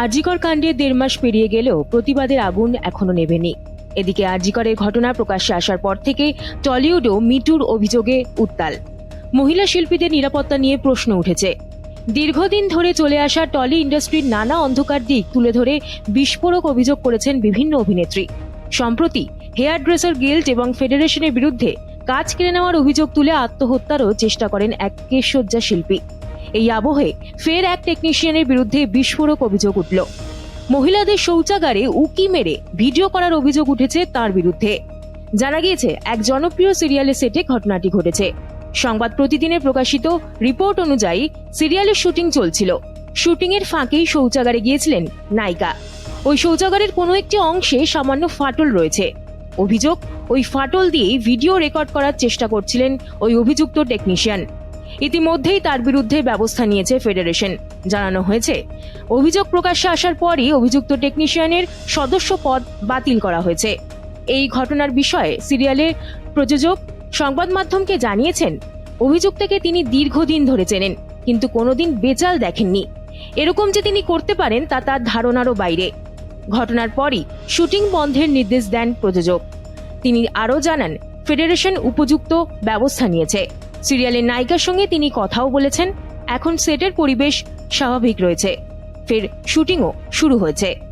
আরজিকর কাণ্ডে দেড় মাস পেরিয়ে গেলেও প্রতিবাদের আগুন এখনও নেভেনি। এদিকে আরজিকরের ঘটনা প্রকাশ্যে আসার পর থেকে টলিউডও মিটুর অভিযোগে উত্তাল। মহিলা শিল্পীদের নিরাপত্তা নিয়ে প্রশ্ন উঠেছে। দীর্ঘদিন ধরে চলে আসা টলি ইন্ডাস্ট্রির নানা অন্ধকার দিক তুলে ধরে বিস্ফোরক অভিযোগ করেছেন বিভিন্ন অভিনেত্রী। সম্প্রতি হেয়ার ড্রেসার গিল্ড এবং ফেডারেশনের বিরুদ্ধে কাজ কেড়ে নেওয়ার অভিযোগ তুলে আত্মহত্যারও চেষ্টা করেন এক কেশসজ্জা শিল্পী। এই আবহে ফের এক টেকনিশিয়ানের বিরুদ্ধে বিস্ফোরক অভিযোগ উঠল। মহিলাদের শৌচাগারে উকি মেরে ভিডিও করার অভিযোগ উঠেছে তার বিরুদ্ধে। জানা গিয়েছে, এক জনপ্রিয় সিরিয়ালের সেটে ঘটনাটি ঘটেছে। সংবাদ প্রতিদিনে প্রকাশিত রিপোর্ট অনুযায়ী সিরিয়ালের শুটিং চলছিল। শুটিংয়ের ফাঁকেই শৌচাগারে গিয়েছিলেন নায়িকা। ওই শৌচাগারের কোনো একটি অংশে সামান্য ফাটল রয়েছে। অভিযোগ, ওই ফাটল দিয়েই ভিডিও রেকর্ড করার চেষ্টা করছিলেন ওই অভিযুক্ত টেকনিশিয়ান ইতিমধ্যেই তার বিরুদ্ধে ব্যবস্থা নিয়েছে ফেডারেশন। জানানো হয়েছে, অভিযোগ প্রকাশ্যে আসার পরই অভিযুক্ত টেকনিশিয়ানের সদস্য পদ বাতিল করা হয়েছে। এই ঘটনার বিষয়ে সিরিয়ালের প্রযোজক সংবাদ মাধ্যমকে জানিয়েছেন, অভিযুক্তকে তিনি দীর্ঘদিন ধরে চেনেন, কিন্তু কোনোদিন বেচাল দেখেননি। এরকম যে তিনি করতে পারেন তা তার ধারণারও বাইরে। ঘটনার পরই শুটিং বন্ধের নির্দেশ দেন প্রযোজক। তিনি আরও জানান, ফেডারেশন উপযুক্ত ব্যবস্থা নিয়েছে। সিরিয়ালের নায়িকার সঙ্গে তিনি কথাও বলেছেন, এখন সেটের পরিবেশ স্বাভাবিক রয়েছে। ফের শুটিংও শুরু হয়েছে।